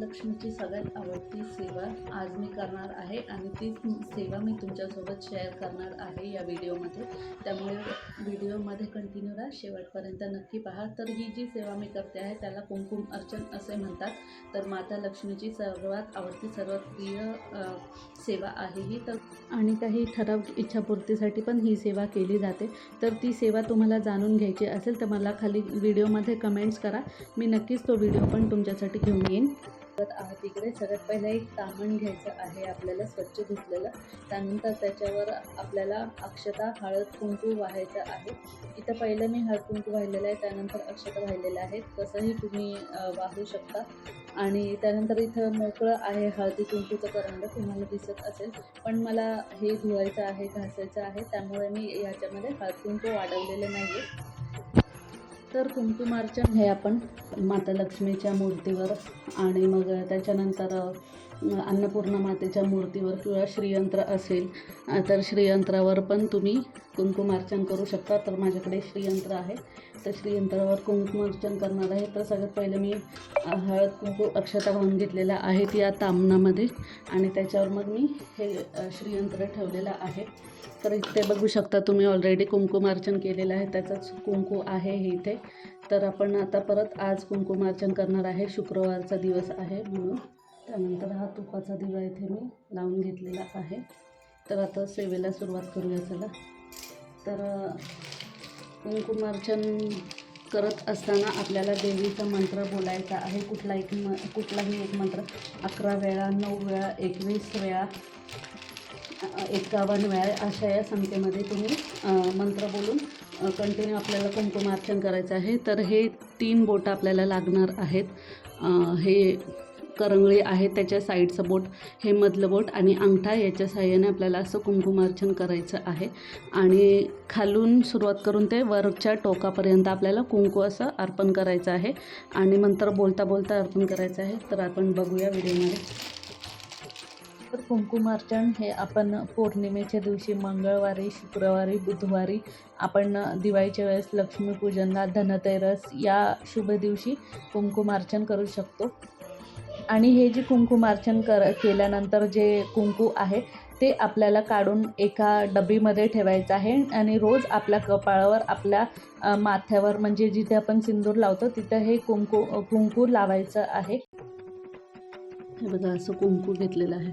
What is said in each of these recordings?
महालक्ष्मीची सगळ्यात आवडती सेवा आज मी करणार आहे आणि ती सेवा मी तुमच्यासोबत शेअर करणार आहे या व्हिडिओमध्ये त्यामुळे व्हिडिओमध्ये कंटिन्यू राहा. शेवटपर्यंत नक्की पहा. तर ही जी सेवा मी करते आहे त्याला कुमकुम अर्चन असे म्हणतात. तर माता लक्ष्मीची सर्वात आवडती सर्वात प्रिय सेवा आहे ही. तर आणि काही ठराविक इच्छापूर्तीसाठी पण ही सेवा केली जाते. तर ती सेवा तुम्हाला जाणून घ्यायची असेल तर मला खाली व्हिडिओमध्ये कमेंट्स करा. मी नक्कीच तो व्हिडिओ पण तुमच्यासाठी घेऊन येईन. तर आहोत तिकडे सगळ्यात पहिलं एक तामण घ्यायचं आहे आपल्याला स्वच्छ धुतलेलं. त्यानंतर त्याच्यावर आपल्याला अक्षता हळद कुंकू वाहायचं आहे. इथं पहिलं मी हळद कुंकू वाहिलेलं आहे त्यानंतर अक्षता वाहिलेल्या आहेत. तसंही तुम्ही वाहू शकता. आणि त्यानंतर इथं मोकळं आहे हळदी कुंकूचं करंड. तुम्हाला दिसत असेल. पण मला हे धुवायचं आहे घासायचं आहे. त्यामुळे मी याच्यामध्ये हळद कुंकू वाढवलेले नाही आहे तर कुंकुमार्चन हे आपण माता लक्ष्मीच्या मूर्तीवर आणि मग त्याच्यानंतर अन्नपूर्णा मातेच्या मूर्तीवर किंवा श्रीयंत्र असेल तर श्रीयंत्रावर पण तुम्ही कुंकुमार्चन करू शकता. तर माझ्याकडे श्रीयंत्र आहे. तर श्रीयंत्रावर कुंकुमार्चन करणार आहे. तर सगळ्यात पहिले मी हळद कुंकू अक्षता वाहून घेतलेल्या आहेत या तामणामध्ये आणि त्याच्यावर मग मी हे श्रीयंत्र ठेवलेलं आहे. तर इथे बघू शकता तुम्ही ऑलरेडी कुंकुमार्चन केलेलं आहे. त्याचंच कुंकू आहे हे इथे. तर आपण आता परत आज कुंकुमार्चन करणार आहे. शुक्रवारचा दिवस आहे म्हणून. त्यानंतर हा तुपाचा दिवा इथे मी लावून घेतलेला आहे. तर आता सेवेला सुरुवात करूया चला. तर कुंकुमार्चन करत असताना आपल्याला देवीचा मंत्र बोलायचा आहे. कुठला एक म कुठलाही एक मंत्र अकरा वेळा नऊ वेळा एकवीस वेळा एक्कावन्न एकावन्न वेळा अशा या संख्येमध्ये तुम्ही मंत्र बोलून कंटिन्यू आपल्याला कुंकुमार्चन करायचं आहे. तर हे तीन बोटं आपल्याला लागणार आहेत. हे करंगळी आहे त्याच्या साईडचं बोट हे मधलं बोट आणि अंगठा याच्या साह्याने आपल्याला असं कुंकुमार्चन करायचं आहे. आणि खालून सुरुवात करून ते वरच्या टोकापर्यंत आपल्याला कुंकू असं अर्पण करायचं आहे. आणि मंत्र बोलता बोलता अर्पण करायचं आहे. तर आपण बघूया व्हिडिओमध्ये. तर कुंकुमार्चन हे आपण पौर्णिमेच्या दिवशी मंगळवारी शुक्रवारी बुधवारी आपण दिवाळीच्या वेळेस लक्ष्मीपूजनला धनतेरस या शुभ दिवशी कुंकुमार्चन करू शकतो. आणि हे जे कुंकुमार्चन कर केल्यानंतर जे कुंकू आहे ते आपल्याला काढून एका डबीमध्ये ठेवायचं आहे आणि रोज आपल्या कपाळावर आपल्या माथ्यावर म्हणजे जिथे आपण सिंदूर लावतो तिथं हे कुंकू कुंकू लावायचं आहे. हे बघा असं कुंकू घेतलेलं आहे.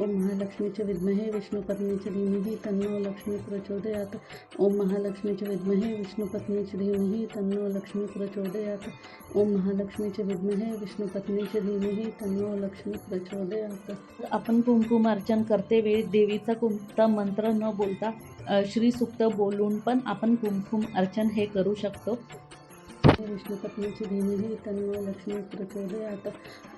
ओम महालक्ष्मीचे विद्महे विष्णुपत्नीचे धीमही तन्नो लक्ष्मी प्रचोदयात ओम महालक्ष्मीचे विद्महे विष्णुपत्नीचे धीमही तन्नो लक्ष्मी प्रचोदयात ओम महालक्ष्मीचे विद्महे विष्णुपत्नीचे धीमही तन्नो लक्ष्मी प्रचोदयात आपण कुंकुमार्चन करते वेळी देवीचा कोणता मंत्र न बोलता श्री श्रीसुक्त बोलून पण आपण कुंकुम अर्चन हे करू शकतो. विष्णुपत्नीचे धीमही तन्नो लक्ष्मी प्रचोदयात.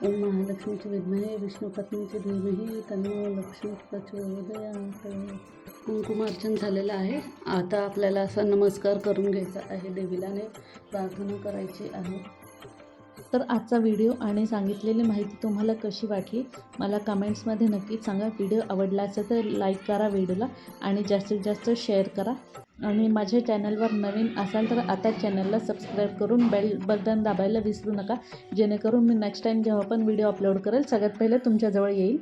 ओम महालक्ष्मीची विद्महे विष्णुपत्नीचे धीमही तन्नो लक्ष्मी प्रचोदयात. कुंकुमार्चन झालेलं आहे. आता आपल्याला असा नमस्कार करून घ्यायचा आहे. देवीला प्रार्थना करायची आहे. तर आजचा व्हिडिओ आणि सांगितलेली माहिती तुम्हाला कशी वाटली मला कमेंट्समध्ये नक्कीच सांगा. व्हिडिओ आवडला असेल तर लाईक करा व्हिडिओला आणि जास्तीत जास्त शेअर करा. आणि माझ्या चॅनलवर नवीन असाल तर आता चॅनलला सबस्क्राईब करून बेल बटन दाबायला विसरू नका. जेणेकरून मी नेक्स्ट टाईम जेव्हा पण व्हिडिओ अपलोड करेल सगळ्यात पहिले तुमच्याजवळ येईल.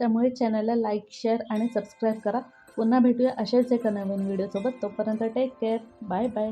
त्यामुळे चॅनलला लाईक शेअर आणि सबस्क्राईब करा. पुन्हा भेटूया अशाच एका नवीन व्हिडिओसोबत. तोपर्यंत टेक केअर बाय बाय